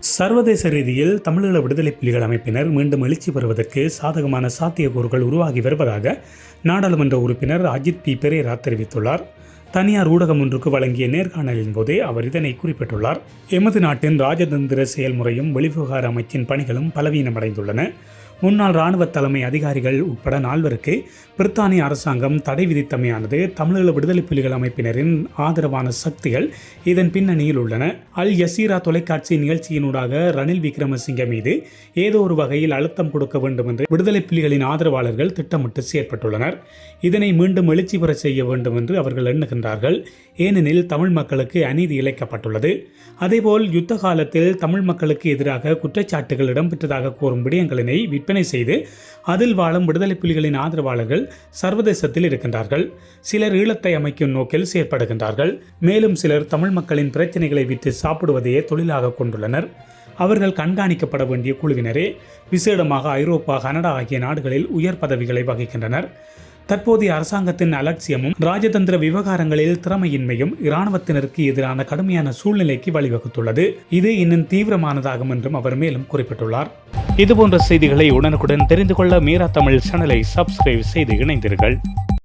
சர்வதேச ரீதியில் தமிழீழ விடுதலை புலிகள் அமைப்பினர் மீண்டும் எழுச்சி பெறுவதற்கு சாதகமான சாத்தியக்கூறுகள் உருவாகி வருவதாக நாடாளுமன்ற உறுப்பினர் அஜித் பி. பெரேரா தெரிவித்துள்ளார். தனியார் ஊடகம் ஒன்றுக்கு வழங்கிய நேர்காணலின் போதே அவர் இதனை குறிப்பிட்டுள்ளார். எமது நாட்டின் ராஜதந்திர செயல்முறையும் வெளிவிவகார அமைச்சின் பணிகளும் பலவீனமடைந்துள்ளன. முன்னாள் இராணுவ தலைமை அதிகாரிகள் உட்பட நால்வருக்கு பிரித்தானிய அரசாங்கம் தடை விதித்தமையானது தமிழீழ விடுதலை புலிகள் அமைப்பினரின் ஆதரவான சக்திகள் இதன் பின்னணியில் உள்ளன. அல் யசீரா தொலைக்காட்சி நிகழ்ச்சியினூடாக ரணில் விக்ரமசிங்க மீது ஏதோ ஒரு வகையில் அழுத்தம் கொடுக்க வேண்டும் என்று விடுதலை புலிகளின் ஆதரவாளர்கள் திட்டமிட்டு செயற்பட்டுள்ளனர். இதனை மீண்டும் எழுச்சி பெற செய்ய வேண்டும் என்று அவர்கள் எண்ணுகின்றார்கள். ஏனெனில் தமிழ் மக்களுக்கு அநீதி இழைக்கப்பட்டுள்ளது. அதேபோல் யுத்த காலத்தில் தமிழ் மக்களுக்கு எதிராக குற்றச்சாட்டுகள் இடம்பெற்றதாக கூறும் விடயங்களினை விற்பனை செய்து அதில் வாழும் விடுதலை புலிகளின் ஆதரவாளர்கள் சர்வதேசத்தில் இருக்கின்றார்கள். சிலர் ஈழத்தை அமைக்கும் நோக்கில் செயற்படுகின்றார்கள். மேலும் சிலர் தமிழ் மக்களின் பிரச்சனைகளை விட்டு சாப்பிடுவதையே தொழிலாக கொண்டுள்ளனர். அவர்கள் கண்காணிக்கப்பட வேண்டிய குழுவினரே விசேடமாக ஐரோப்பா கனடா ஆகிய நாடுகளில் உயர் பதவிகளை வகிக்கின்றனர். தற்போதைய அரசாங்கத்தின் அலட்சியமும் ராஜதந்திர விவகாரங்களில் திறமையின்மையும் இராணுவத்தினருக்கு எதிரான கடுமையான சூழ்நிலைக்கு வழிவகுத்துள்ளது. இது இன்னும் தீவிரமானதாகும் என்றும் அவர் மேலும் குறிப்பிட்டுள்ளார். இதுபோன்ற செய்திகளை உடனுக்குடன் தெரிந்து கொள்ள மீரா தமிழ் சேனலை சப்ஸ்கிரைப் செய்து இணைந்தீர்கள்